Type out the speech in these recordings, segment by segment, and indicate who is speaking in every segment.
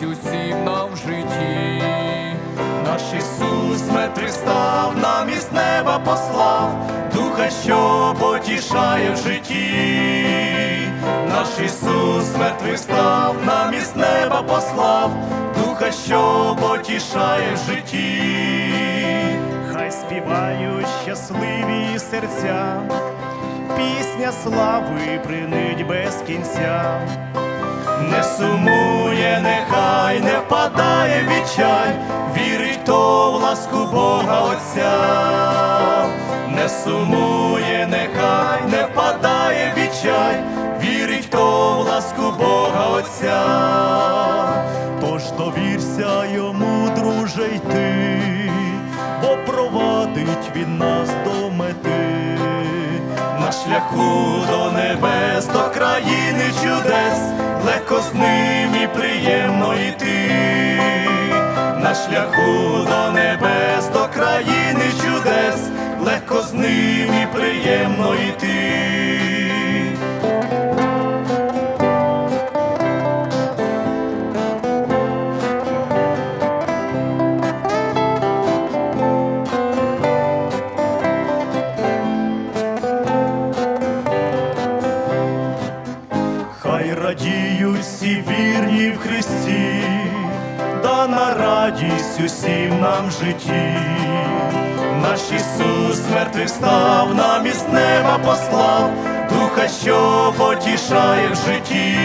Speaker 1: дасть усім нам в житті,
Speaker 2: наш Ісус метри став, нам із неба послав, Духа, що потішає в житті, наш Ісус мертвих став, нам із неба послав, Духа, що потішає в житті, хай співають щасливі серця. Пісня слави принить без кінця, не сумуй нехай не впадає відчай, вірить то в ласку Бога Отця. Не сумує, нехай не впадає відчай, вірить то в ласку Бога Отця. Тож довірся йому, друже, йти, бо провадить він нас до мети. На шляху до небес, до країни чудес, шляху до небес, до країни чудес, легко з ним і приємно йти. Хай радіють всі вірні в Христі, дана радість усім нам в житті. Наш Ісус мертвий встав, нам із неба послав, Духа, що потішає в житті.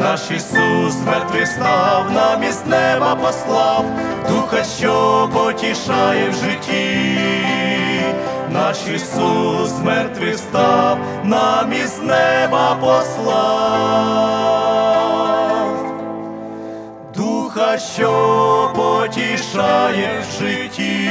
Speaker 2: Наш Ісус мертвий встав, нам із неба послав, Духа, що потішає в житті. Наш Ісус мертвий встав, нам із неба послав. Духа, що потішає в житті.